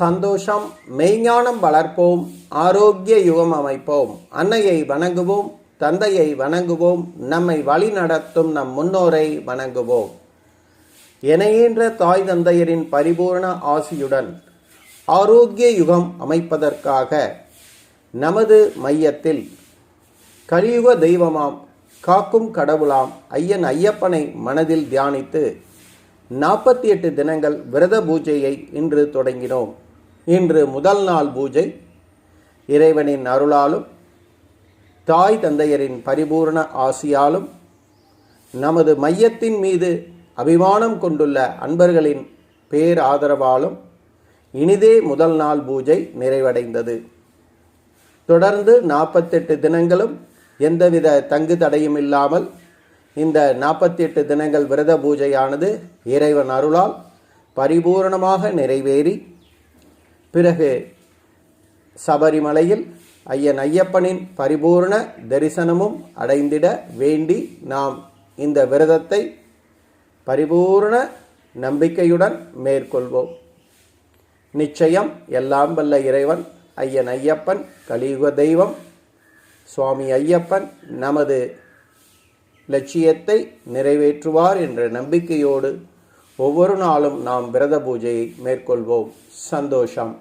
சந்தோஷம் மெய்ஞானம் வளர்ப்போம் ஆரோக்கிய யுகம் அமைப்போம். அன்னையை வணங்குவோம் தந்தையை வணங்குவோம் நம்மை வழி நடத்தும் நம் முன்னோரை வணங்குவோம். எனையேன்ற தாய் தந்தையரின் பரிபூர்ண ஆசியுடன் ஆரோக்கிய யுகம் அமைப்பதற்காக நமது மையத்தில் கலியுக தெய்வமாம் காக்கும் கடவுளாம் ஐயன் ஐயப்பனை மனதில் தியானித்து நாற்பத்தி எட்டு தினங்கள் விரத பூஜையை இன்று தொடங்கினோம். இன்று முதல் நாள் பூஜை. இறைவனின் அருளாலும் தாய் தந்தையரின் பரிபூர்ண ஆசியாலும் நமது மையத்தின் மீது அபிமானம் கொண்டுள்ள அன்பர்களின் பேராதரவாலும் இனிதே முதல் நாள் பூஜை நிறைவடைந்தது. தொடர்ந்து நாற்பத்தெட்டு தினங்களும் எந்தவித தங்கு தடையும் இல்லாமல் இந்த நாற்பத்தி எட்டு தினங்கள் விரத பூஜையானது இறைவன் அருளால் பரிபூரணமாக நிறைவேறி பிறகு சபரிமலையில் ஐயன் ஐயப்பனின் பரிபூர்ண தரிசனமும் அடைந்திட வேண்டி நாம் இந்த விரதத்தை பரிபூர்ண நம்பிக்கையுடன் மேற்கொள்வோம். நிச்சயம் எல்லாம் வல்ல இறைவன் ஐயன் ஐயப்பன் கலியுக தெய்வம் சுவாமி ஐயப்பன் நமது லட்சியத்தை நிறைவேற்றுவார் என்ற நம்பிக்கையோடு ஒவ்வொரு நாளும் நாம் விரத பூஜையை மேற்கொள்வோம். சந்தோஷம்.